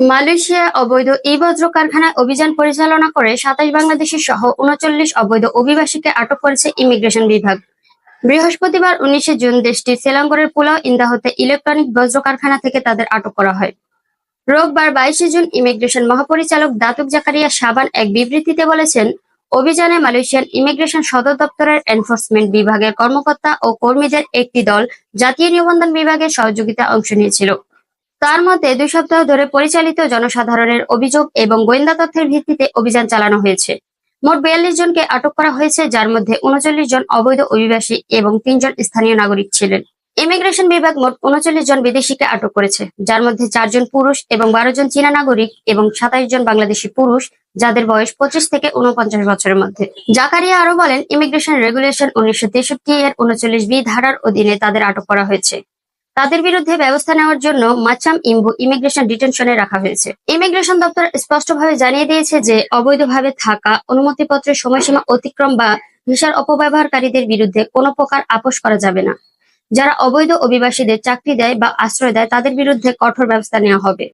Malaysia অবৈধ ই বজ্র কারখানায় অভিযান পরিচালনা করে সাতাশ বাংলাদেশি সহ উনচল্লিশ অবৈধ অভিবাসীকে আটক করেছে ইমিগ্রেশন বিভাগ। বৃহস্পতিবার উনিশে জুন দেশটি সেলাঙ্গরের পুলাও ইন্দাহতে ইলেকট্রনিক বজ্র কারখানা থেকে তাদের আটক করা হয়। রোববার বাইশে জুন ইমিগ্রেশন মহাপরিচালক দাতুক জাকারিয়া সাবান এক বিবৃতিতে বলেছেন, অভিযানে মালয়েশিয়ান ইমিগ্রেশন সদর দপ্তরের এনফোর্সমেন্ট বিভাগের কর্মকর্তা ও কর্মীদের একটি দল জাতীয় নিবন্ধন বিভাগের সহযোগিতা অংশ নিয়েছিল। তার মতে, দুই সপ্তাহ ধরে পরিচালিত জনসাধারণের অভিযোগ এবং গোয়েন্দা তথ্যের ভিত্তিতে অভিযান চালানো হয়েছে। মোট বিয়াল্লিশ জনকে আটক করা হয়েছে, যার মধ্যে উনচল্লিশ জন অবৈধ অভিবাসী এবং তিনজন স্থানীয় নাগরিক ছিলেন। ইমিগ্রেশন বিভাগ মোট উনচল্লিশ জন বিদেশিকে আটক করেছে, যার মধ্যে চারজন পুরুষ এবং বারো জন চীনা নাগরিক এবং সাতাইশ জন বাংলাদেশি পুরুষ, যাদের বয়স পঁচিশ থেকে উনপঞ্চাশ বছরের মধ্যে। জাকারিয়া আরও বলেন, ইমিগ্রেশন রেগুলেশন উনিশশো তেষট্টি এর উনচল্লিশ বি ধারার অধীনে তাদের আটক করা হয়েছে। তাদের বিরুদ্ধে ব্যবস্থা নেওয়ার জন্য মাচাম ইম্বু ইমিগ্রেশন ডিটেনশনে রাখা হয়েছে। ইমিগ্রেশন দপ্তর স্পষ্টভাবে জানিয়ে দিয়েছে যে, অবৈধভাবে থাকা অনুমতিপত্রের সময়সীমা অতিক্রম বা ভিসার অপব্যবহারকারীদের বিরুদ্ধে কোনো প্রকার আপোষ করা যাবে না। যারা অবৈধ অভিবাসীদের চাকরি দেয় বা আশ্রয় দেয়, তাদের বিরুদ্ধে কঠোর ব্যবস্থা নেওয়া হবে।